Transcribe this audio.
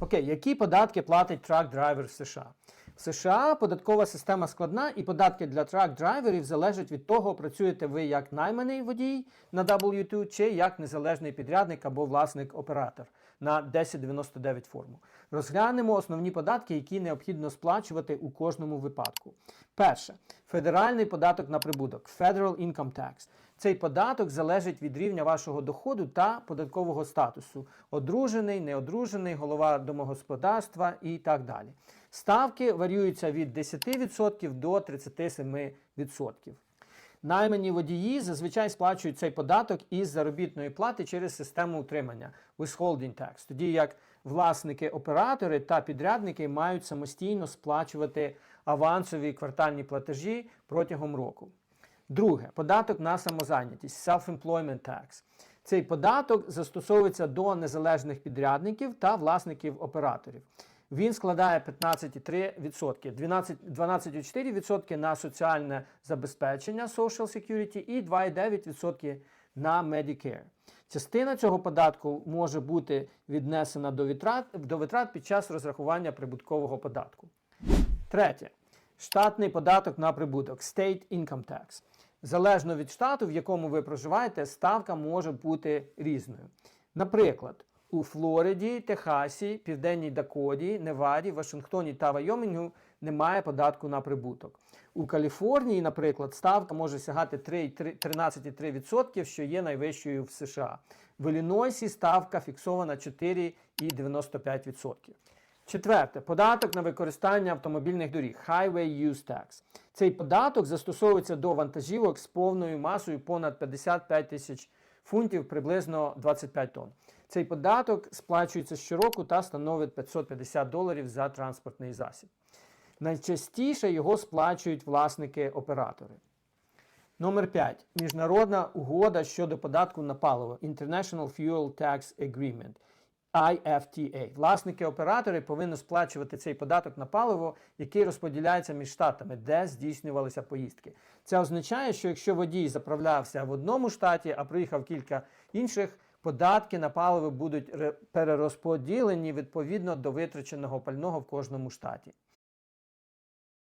Окей, які податки платить трак-драйвер в США? В США податкова система складна, і податки для трак-драйверів залежать від того, працюєте ви як найманий водій на W2 чи як незалежний підрядник або власник-оператор на 1099 форму. Розглянемо основні податки, які необхідно сплачувати у кожному випадку. Перше федеральний податок на прибуток Federal Income Tax. Цей податок залежить від рівня вашого доходу та податкового статусу: одружений, неодружений, голова домогосподарства і так далі. Ставки варіюються від 10% до 37%. Наймані водії зазвичай сплачують цей податок із заробітної плати через систему утримання withholding tax, тоді як власники-оператори та підрядники мають самостійно сплачувати авансові квартальні платежі протягом року. Друге податок на самозайнятість self-employment tax. Цей податок застосовується до незалежних підрядників та власників операторів. Він складає 15,3%, 12 12,4% на соціальне забезпечення Social Security і 2,9% на Medicare. Частина цього податку може бути віднесена до витрат, до витрат під час розрахування прибуткового податку. Третє. Штатний податок на прибуток State Income Tax. Залежно від штату, в якому ви проживаєте, ставка може бути різною. Наприклад, у Флориді, Техасі, Південній Дакоті, Неваді, Вашингтоні та Вайомінгу немає податку на прибуток. У Каліфорнії, наприклад, ставка може сягати 13,3%, що є найвищою в США. В Іллінойсі ставка фіксована 4,95%. Четверте, податок на використання автомобільних доріг Highway Use Tax. Цей податок застосовується до вантажівок з повною масою понад 55 тисяч фунтів, приблизно 25 тонн. Цей податок сплачується щороку та становить 550 доларів за транспортний засіб. Найчастіше його сплачують власники-оператори. Номер 5. Міжнародна угода щодо податку на паливо International Fuel Tax Agreement. IFTA. Власники-оператори повинні сплачувати цей податок на паливо, який розподіляється між штатами, де здійснювалися поїздки. Це означає, що якщо водій заправлявся в одному штаті, а приїхав кілька інших, податки на паливо будуть перерозподілені відповідно до витраченого пального в кожному штаті.